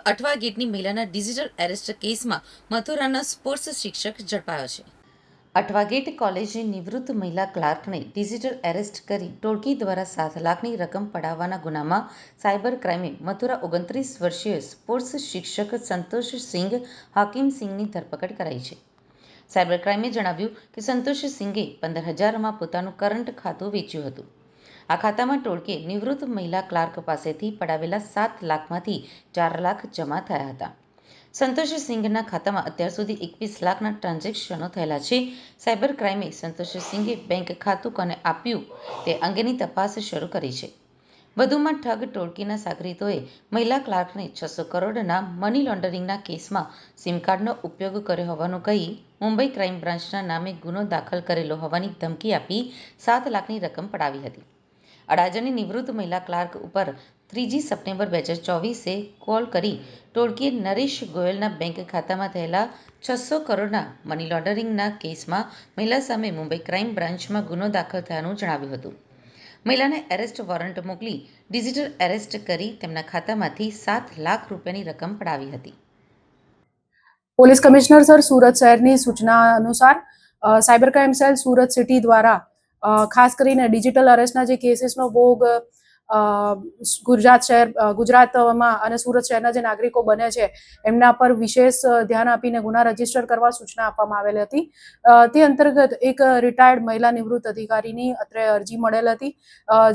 અઠવા ગેટની મહિલાના digital arrest કેસમાં મથુરાના sports શિક્ષક ઝડપાયો છે. અઠવા ગેટ કોલેજની નિવૃત્ત મહિલા ક્લાર્કને ડિજિટલ એરેસ્ટ કરી ટોળકી દ્વારા સાત લાખની રકમ પડાવવાના ગુનામાં સાયબર ક્રાઇમે મથુરા ઓગણત્રીસ વર્ષીય સ્પોર્ટ્સ શિક્ષક સંતોષ સિંઘ હાકીમ સિંઘની ધરપકડ કરાઈ છે. સાયબર ક્રાઇમે જણાવ્યું કે સંતોષ સિંઘે પંદર હજારમાં પોતાનું કરંટ ખાતું વેચ્યું હતું. આ ખાતામાં ટોળકે નિવૃત્ત મહિલા ક્લાર્ક પાસેથી પડાવેલા સાત લાખમાંથી ચાર લાખ જમા થયા હતા. સંતોષ સિંઘના ખાતામાં અત્યાર સુધી એકવીસ લાખના ટ્રાન્ઝેક્શનો થયેલા છે. સાયબર ક્રાઇમે સંતોષ સિંઘે બેંક ખાતું કોને આપ્યું તે અંગેની તપાસ શરૂ કરી છે. વધુમાં ઠગ ટોળકીના સાગરીતોએ મહિલા ક્લાર્કને છસો કરોડના મની લોન્ડરિંગના કેસમાં સિમ કાર્ડનો ઉપયોગ કર્યો હોવાનું કહી મુંબઈ ક્રાઇમ બ્રાન્ચના નામે ગુનો દાખલ કરેલો હોવાની ધમકી આપી સાત લાખની રકમ પડાવી હતી. અડાજણની નિવૃત્ત મહિલા ક્લાર્ક ઉપર ત્રીજી સપ્ટેમ્બર બે હજાર ચોવીસે કોલ કરી ટોળકીએ નરેશ ગોયલના બેંક ખાતામાં થયેલા છસો કરોડના મની લોન્ડરિંગના કેસમાં મહિલા સામે મુંબઈ ક્રાઇમ બ્રાન્ચમાં ગુનો દાખલ થયાનું જણાવ્યું હતું. મહિલાને એરેસ્ટ વોરંટ મોકલી ડિજિટલ એરેસ્ટ કરી તેમના ખાતામાંથી સાત લાખ રૂપિયાની રકમ પડાવી હતી. પોલીસ કમિશનર સર સુરત શહેરની સૂચના અનુસાર cyber crime cell Surat city દ્વારા ખાસ કરીને ડિજિટલ અરેસ્ટના જે કેસીસનો ભોગ ગુજરાત શહેર ગુજરાતમાં અને સુરત શહેરના જે નાગરિકો બને છે, એમના પર વિશેષ ધ્યાન આપીને ગુના રજિસ્ટર કરવા સૂચના આપવામાં આવેલી હતી. તે અંતર્ગત એક રિટાયર્ડ મહિલા નિવૃત્ત અધિકારીની અત્રે અરજી મળેલ હતી.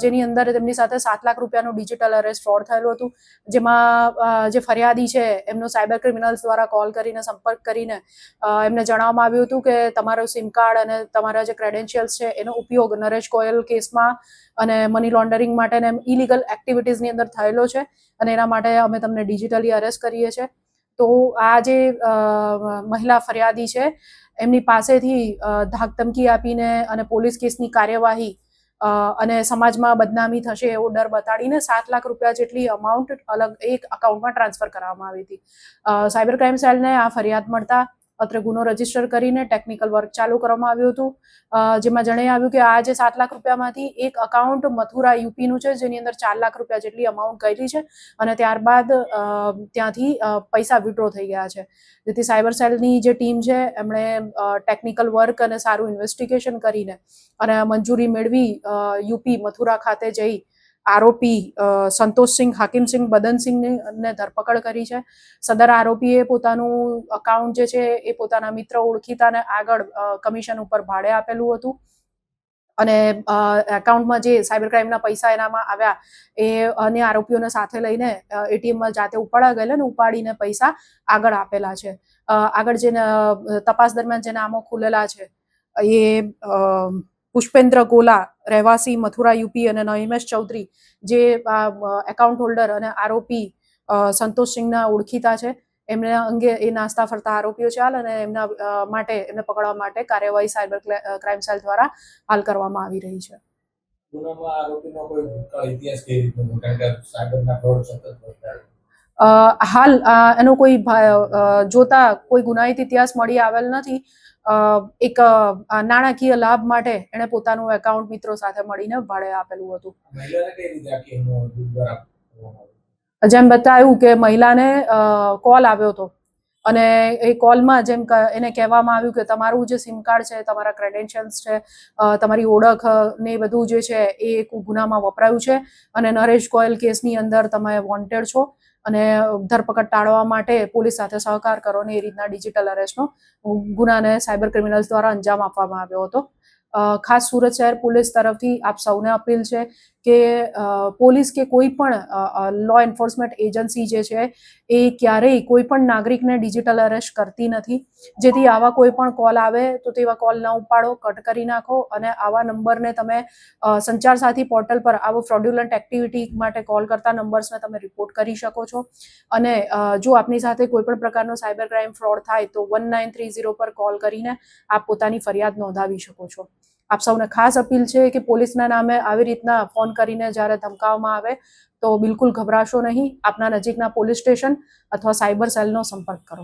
જેની અંદર તેમની સાથે સાત લાખ રૂપિયાનું ડિજિટલ અરેસ્ટ ફ્રોડ થયેલું હતું. જેમાં જે ફરિયાદી છે, એમનો સાયબર ક્રિમિનલ્સ દ્વારા કોલ કરીને સંપર્ક કરીને એમને જણાવવામાં આવ્યું હતું કે તમારું સિમ કાર્ડ અને તમારા જે ક્રેડેન્શિયલ્સ છે, એનો ઉપયોગ નરેશ ગોયલ કેસમાં અને મની લોન્ડરિંગ માટે ને ઇલીગલ એક્ટિવિટીઝની અંદર થયેલો છે અને એના માટે અમે તમને ડિજિટલી અરેસ્ટ કરીએ છીએ. તો આ જે મહિલા ફરિયાદી છે, એમની પાસેથી ધાકધમકી આપીને અને પોલીસ કેસની કાર્યવાહી અને સમાજમાં બદનામી થશે એવો ડર બતાડીને સાત લાખ રૂપિયા જેટલી અમાઉન્ટ અલગ એક અકાઉન્ટમાં ટ્રાન્સફર કરવામાં આવી હતી. સાયબર ક્રાઇમ સેલને આ ફરિયાદ મળતા અત્રે ગુનો રજિસ્ટર કરીને ટેકનિકલ વર્ક ચાલુ કરવામાં આવ્યું હતું. જેમાં જણાઈ આવ્યું કે આ જે સાત લાખ રૂપિયામાંથી એક અકાઉન્ટ મથુરા યુપીનું છે, જેની અંદર ચાર લાખ રૂપિયા જેટલી અમાઉન્ટ ગયેલી છે અને ત્યારબાદ ત્યાંથી પૈસા વિડ્રો થઈ ગયા છે. જેથી સાયબર સેલની જે ટીમ છે, એમણે ટેકનિકલ વર્ક અને સારું ઇન્વેસ્ટિગેશન કરીને અને મંજૂરી મેળવી યુપી મથુરા ખાતે જઈ આરોપી સંતોષસિંહ, હાકીમસિંહ, બદનસિંહની ધરપકડ કરી છે. સદર આરોપીએ પોતાનું અકાઉન્ટ જે છે એ પોતાના મિત્ર ઓળખીતાને આગળ કમિશન ઉપર ભાડે આપેલું હતું. અને એકાઉન્ટમાં જે સાયબર ક્રાઇમના પૈસા એનામાં આવ્યા એ અન્ય આરોપીઓને સાથે લઈને એટીએમમાં જાતે ઉપાડા ગયેલા ને ઉપાડીને પૈસા આગળ આપેલા છે. આગળ જે તપાસ દરમિયાન જે નામો ખુલેલા છે એ પુષ્પેન્દ્ર ગોલા રહેવાસી મથુરા યુપી અને નહિમેશ ચૌધરી જે એકાઉન્ટ હોલ્ડર અને આરોપી સંતોષ સંતોષસિંહના ઓળખીતા છે. એમના અંગે એ નાસ્તા ફરતા આરોપીઓ છે હાલ અને એમના માટે, એમને પકડવા માટે કાર્યવાહી સાયબર ક્રાઇમ સેલ દ્વારા હાલ કરવામાં આવી રહી છે. આરોપીનો કોઈ ઇતિહાસ કેવી રીતનો સાયબરના ફ્રોડ સતત હાલ એનો કોઈ જોતા કોઈ ગુનાહિત ઇતિહાસ મળી આવેલ નથી. અ, એક નાણાકીય લાભ માટે એણે પોતાનું એકાઉન્ટ મિત્રો સાથે મળીને ભાડે આપેલું હતું? જેમ બતાવ્યું કે મહિલાને કોલ આવ્યો હતો. અને એ કોલમાં જેમ એને કહેવામાં આવ્યું કે તમારું જે સિમ કાર્ડ છે, તમારા ક્રેડેન્શિયલ્સ છે તમારી ઓળખ ને એ બધું જે છે, એ એક ગુનામાં વપરાયું છે. અને નરેશ ગોયલ કેસની અંદર તમે વોન્ટેડ છો અને ધરપકડ ટાળવા માટે પોલીસ સાથે સહકાર કરો ને એ રીતના ડિજિટલ અરેસ્ટનો ગુનાને સાયબર ક્રિમિનલ્સ દ્વારા અંજામ આપવામાં આવ્યો હતો. ખાસ સુરત શહેર પોલીસ તરફથી આપ સૌને અપીલ છે કે પોલીસ કે કોઈ પણ લો એન્ફોર્સમેન્ટ એજન્સી જે છે, એ ક્યારેય કોઈ પણ નાગરિકને ડિજિટલ અરેસ્ટ કરતી નથી. જેથી આવા કોઈ પણ કોલ આવે, તો તેવા કોલ ન ઉપાડો કટ કરી નાખો અને આવા નંબરને તમે સંચાર સાથી પોર્ટલ પર આવો ફ્રોડ્યુલન્ટ એક્ટિવિટી માટે કોલ કરતા નંબર્સને તમે રિપોર્ટ કરી શકો છો. અને જો આપની સાથે કોઈ પણ પ્રકારનો સાયબર ક્રાઇમ ફ્રોડ થાય, તો વન નાઇન થ્રી ઝીરો પર કોલ કરીને આપ પોતાની ફરિયાદ નોંધાવી શકો છો. આપ સૌને ખાસ અપીલ છે કે પોલીસના નામે આવી રીતના ફોન કરીને જ્યારે ધમકાવવામાં આવે, તો બિલકુલ ગભરાશો નહીં. આપના નજીકના પોલીસ સ્ટેશન અથવા સાયબર સેલનો સંપર્ક કરો.